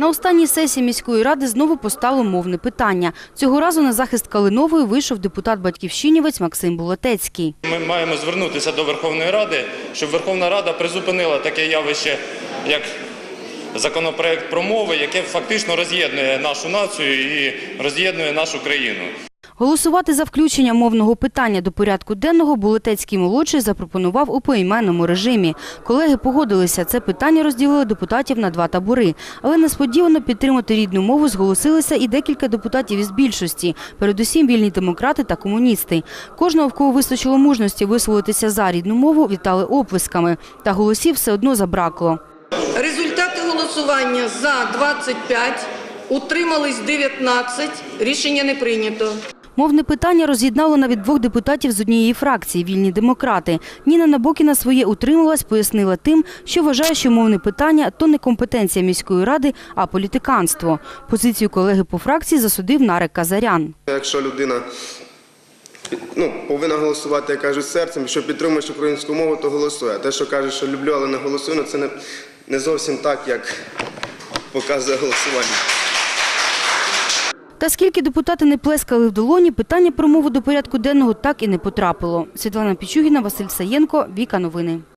На останній сесії міської ради знову постало мовне питання. Цього разу на захист Калинової вийшов депутат батьківщинівець Максим Булатецький. Ми маємо звернутися до Верховної Ради, щоб Верховна Рада призупинила таке явище, як законопроект про мови, яке фактично роз'єднує нашу націю і роз'єднує нашу країну. Голосувати за включення мовного питання до порядку денного Булатецький молодший запропонував у поіменному режимі. Колеги погодилися, це питання розділили депутатів на два табори. Але несподівано підтримати рідну мову зголосилися і декілька депутатів із більшості, передусім вільні демократи та комуністи. Кожного, в кого вистачило мужності висловитися за рідну мову, вітали оплесками. Та голосів все одно забракло. Результати голосування за 25, утримались 19, рішення не прийнято. Мовне питання роз'єднало навіть двох депутатів з однієї фракції – вільні демократи. Ніна Набокіна своє утрималась, пояснила тим, що вважає, що мовне питання – то не компетенція міської ради, а політиканство. Позицію колеги по фракції засудив Нарек Казарян. Якщо людина ну, повинна голосувати, як кажуть, серцем, якщо підтримуєш українську мову, то голосує. Те, що каже, що люблю, але не голосую, ну, це не, не зовсім так, як показує голосування. Та скільки депутати не плескали в долоні, питання про мову до порядку денного так і не потрапило. Світлана Пічугіна, Василь Саєнко, Віка Новини.